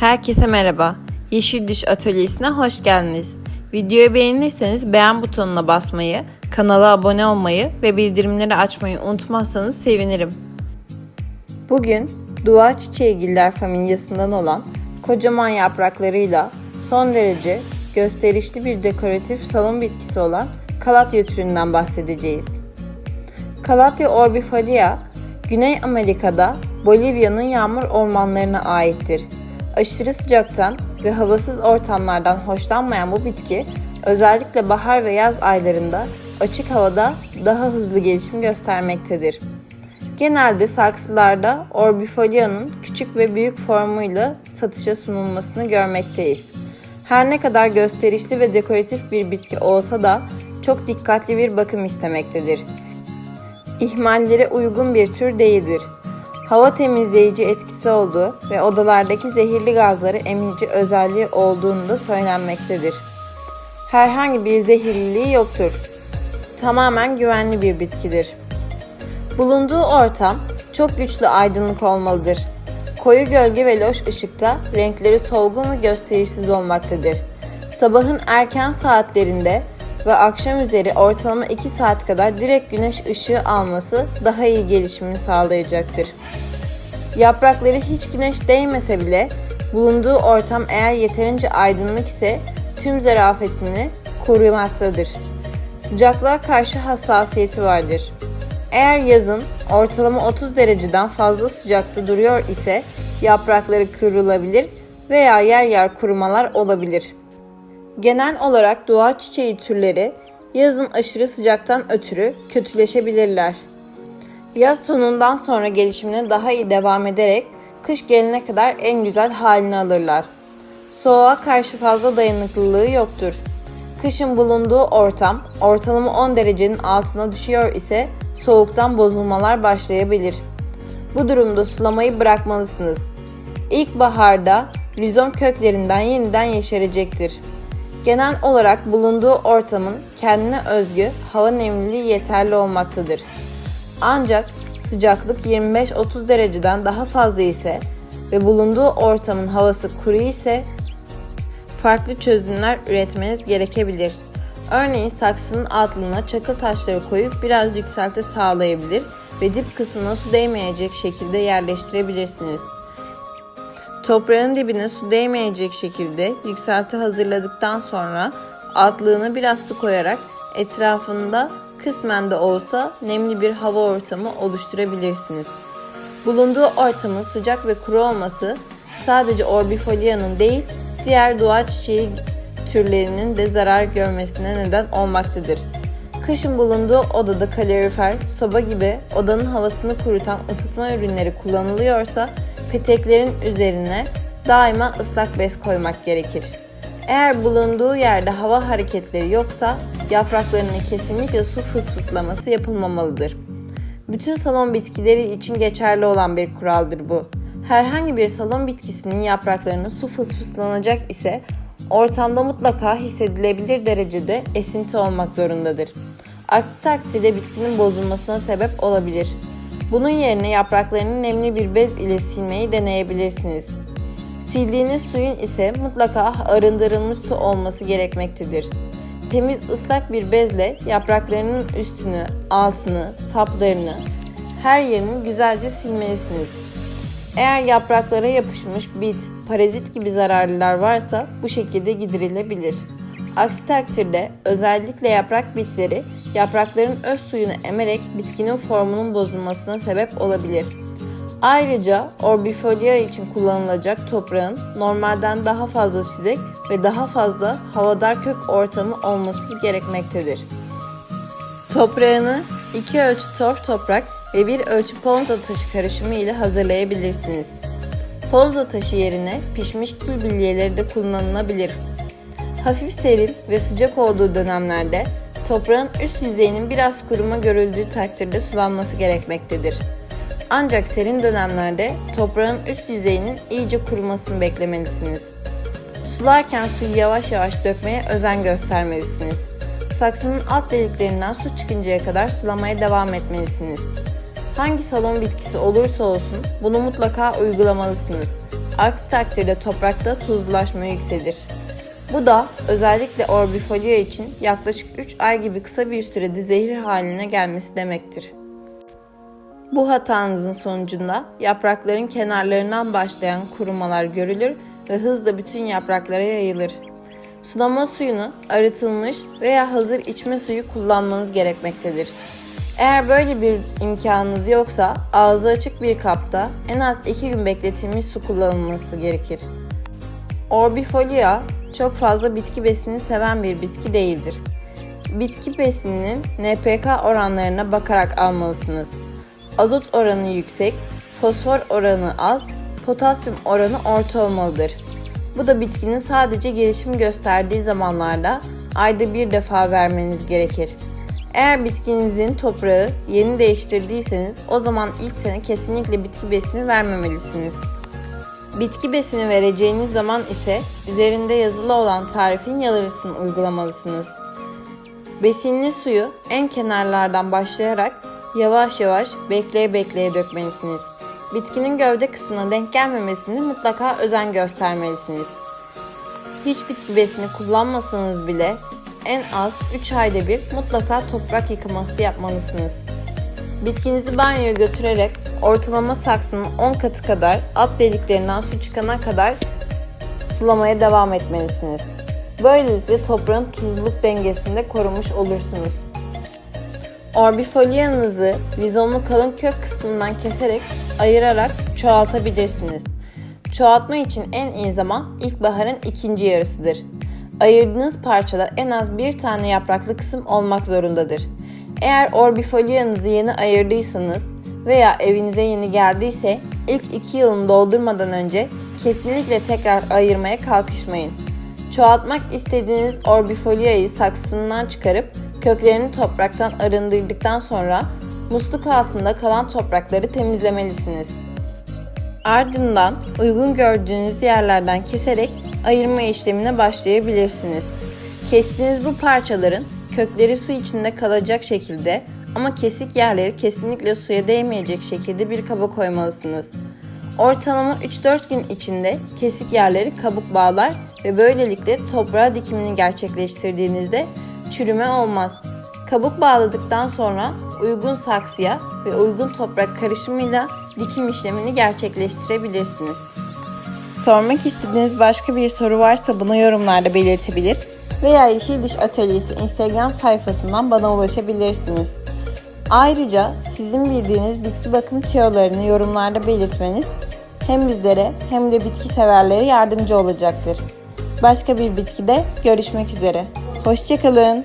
Herkese merhaba. Yeşil Düş Atölyesi'ne hoş geldiniz. Videoyu beğenirseniz beğen butonuna basmayı, kanala abone olmayı ve bildirimleri açmayı unutmazsanız sevinirim. Bugün dua çiçeğigiller familyasından olan kocaman yapraklarıyla son derece gösterişli bir dekoratif salon bitkisi olan kalatya türünden bahsedeceğiz. Kalatya orbifolia, Güney Amerika'da Bolivya'nın yağmur ormanlarına aittir. Aşırı sıcaktan ve havasız ortamlardan hoşlanmayan bu bitki özellikle bahar ve yaz aylarında açık havada daha hızlı gelişim göstermektedir. Genelde saksılarda orbifolia'nın küçük ve büyük formuyla satışa sunulmasını görmekteyiz. Her ne kadar gösterişli ve dekoratif bir bitki olsa da çok dikkatli bir bakım istemektedir. İhmallere uygun bir tür değildir. Hava temizleyici etkisi olduğu ve odalardaki zehirli gazları emici özelliği olduğunu da söylenmektedir. Herhangi bir zehirliliği yoktur. Tamamen güvenli bir bitkidir. Bulunduğu ortam çok güçlü aydınlık olmalıdır. Koyu gölge ve loş ışıkta renkleri solgun ve gösterişsiz olmaktadır. Sabahın erken saatlerinde ve akşam üzeri ortalama 2 saat kadar direkt güneş ışığı alması daha iyi gelişimini sağlayacaktır. Yaprakları hiç güneş değmese bile bulunduğu ortam eğer yeterince aydınlık ise tüm zarafetini korumaktadır. Sıcaklığa karşı hassasiyeti vardır. Eğer yazın ortalama 30 dereceden fazla sıcakta duruyor ise yaprakları kırılabilir veya yer yer kurumalar olabilir. Genel olarak doğa çiçeği türleri yazın aşırı sıcaktan ötürü kötüleşebilirler. Yaz sonundan sonra gelişimine daha iyi devam ederek kış gelene kadar en güzel halini alırlar. Soğuğa karşı fazla dayanıklılığı yoktur. Kışın bulunduğu ortam ortalama 10 derecenin altına düşüyor ise soğuktan bozulmalar başlayabilir. Bu durumda sulamayı bırakmalısınız. İlkbaharda rizom köklerinden yeniden yeşerecektir. Genel olarak bulunduğu ortamın kendine özgü hava nemliliği yeterli olmaktadır. Ancak sıcaklık 25-30 dereceden daha fazla ise ve bulunduğu ortamın havası kuru ise farklı çözümler üretmeniz gerekebilir. Örneğin saksının altına çakıl taşları koyup biraz yükselti sağlayabilir ve dip kısmına su değmeyecek şekilde yerleştirebilirsiniz. Toprağın dibine su değmeyecek şekilde yükselti hazırladıktan sonra altlığına biraz su koyarak etrafında kısmen de olsa nemli bir hava ortamı oluşturabilirsiniz. Bulunduğu ortamın sıcak ve kuru olması sadece orbifolia'nın değil, diğer doğa çiçeği türlerinin de zarar görmesine neden olmaktadır. Kışın bulunduğu odada kalorifer, soba gibi odanın havasını kurutan ısıtma ürünleri kullanılıyorsa peteklerin üzerine daima ıslak bez koymak gerekir. Eğer bulunduğu yerde hava hareketleri yoksa yapraklarına kesinlikle su fısfıslaması yapılmamalıdır. Bütün salon bitkileri için geçerli olan bir kuraldır bu. Herhangi bir salon bitkisinin yapraklarının su fısfıslanacak ise ortamda mutlaka hissedilebilir derecede esinti olmak zorundadır. Aksi takdirde bitkinin bozulmasına sebep olabilir. Bunun yerine yapraklarını nemli bir bez ile silmeyi deneyebilirsiniz. Sildiğiniz suyun ise mutlaka arındırılmış su olması gerekmektedir. Temiz ıslak bir bezle yapraklarının üstünü, altını, saplarını, her yerini güzelce silmelisiniz. Eğer yapraklara yapışmış bit, parazit gibi zararlılar varsa bu şekilde giderilebilir. Aksi takdirde özellikle yaprak bitleri yaprakların öz suyunu emerek bitkinin formunun bozulmasına sebep olabilir. Ayrıca orbifolia için kullanılacak toprağın normalden daha fazla süzek ve daha fazla havadar kök ortamı olması gerekmektedir. Toprağını 2 ölçü torf toprak ve 1 ölçü ponza taşı karışımı ile hazırlayabilirsiniz. Ponza taşı yerine pişmiş kil bilyeleri de kullanılabilir. Hafif serin ve sıcak olduğu dönemlerde toprağın üst yüzeyinin biraz kuruma görüldüğü takdirde sulanması gerekmektedir. Ancak serin dönemlerde toprağın üst yüzeyinin iyice kurumasını beklemelisiniz. Sularken suyu yavaş yavaş dökmeye özen göstermelisiniz. Saksının alt deliklerinden su çıkıncaya kadar sulamaya devam etmelisiniz. Hangi salon bitkisi olursa olsun bunu mutlaka uygulamalısınız. Aksi takdirde toprakta tuzlulaşma yükselir. Bu da özellikle orbifolio için yaklaşık 3 ay gibi kısa bir sürede zehir haline gelmesi demektir. Bu hatanızın sonucunda yaprakların kenarlarından başlayan kurumalar görülür ve hızla bütün yapraklara yayılır. Sulama suyunu arıtılmış veya hazır içme suyu kullanmanız gerekmektedir. Eğer böyle bir imkanınız yoksa ağzı açık bir kapta en az 2 gün bekletilmiş su kullanılması gerekir. Orbifolia çok fazla bitki besini seven bir bitki değildir. Bitki besininin NPK oranlarına bakarak almalısınız. Azot oranı yüksek, fosfor oranı az, potasyum oranı orta olmalıdır. Bu da bitkinin sadece gelişim gösterdiği zamanlarda ayda bir defa vermeniz gerekir. Eğer bitkinizin toprağı yeni değiştirdiyseniz o zaman ilk sene kesinlikle bitki besini vermemelisiniz. Bitki besini vereceğiniz zaman ise üzerinde yazılı olan tarifin yarısını uygulamalısınız. Besinli suyu en kenarlardan başlayarak yavaş yavaş bekleye bekleye dökmelisiniz. Bitkinin gövde kısmına denk gelmemesini mutlaka özen göstermelisiniz. Hiç bitki besini kullanmasanız bile en az 3 ayda bir mutlaka toprak yıkaması yapmalısınız. Bitkinizi banyoya götürerek ortalama saksının 10 katı kadar alt deliklerinden su çıkana kadar sulamaya devam etmelisiniz. Böylelikle toprağın tuzluluk dengesini de korumuş olursunuz. Orbifolianızı rizomlu kalın kök kısmından keserek ayırarak çoğaltabilirsiniz. Çoğaltma için en iyi zaman ilkbaharın ikinci yarısıdır. Ayırdığınız parçada en az bir tane yapraklı kısım olmak zorundadır. Eğer orbifolianızı yeni ayırdıysanız veya evinize yeni geldiyse ilk iki yılını doldurmadan önce kesinlikle tekrar ayırmaya kalkışmayın. Çoğaltmak istediğiniz orbifoliayı saksısından çıkarıp köklerini topraktan arındırdıktan sonra musluk altında kalan toprakları temizlemelisiniz. Ardından uygun gördüğünüz yerlerden keserek ayırma işlemine başlayabilirsiniz. Kestiğiniz bu parçaların kökleri su içinde kalacak şekilde ama kesik yerleri kesinlikle suya değmeyecek şekilde bir kaba koymalısınız. Ortalama 3-4 gün içinde kesik yerleri kabuk bağlar ve böylelikle toprağa dikimini gerçekleştirdiğinizde çürüme olmaz. Kabuk bağladıktan sonra uygun saksıya ve uygun toprak karışımıyla dikim işlemini gerçekleştirebilirsiniz. Sormak istediğiniz başka bir soru varsa bunu yorumlarda belirtebilir veya Yeşil Düş Atölyesi Instagram sayfasından bana ulaşabilirsiniz. Ayrıca sizin bildiğiniz bitki bakım tüyolarını yorumlarda belirtmeniz hem bizlere hem de bitki severlere yardımcı olacaktır. Başka bir bitkide görüşmek üzere. Hoşçakalın.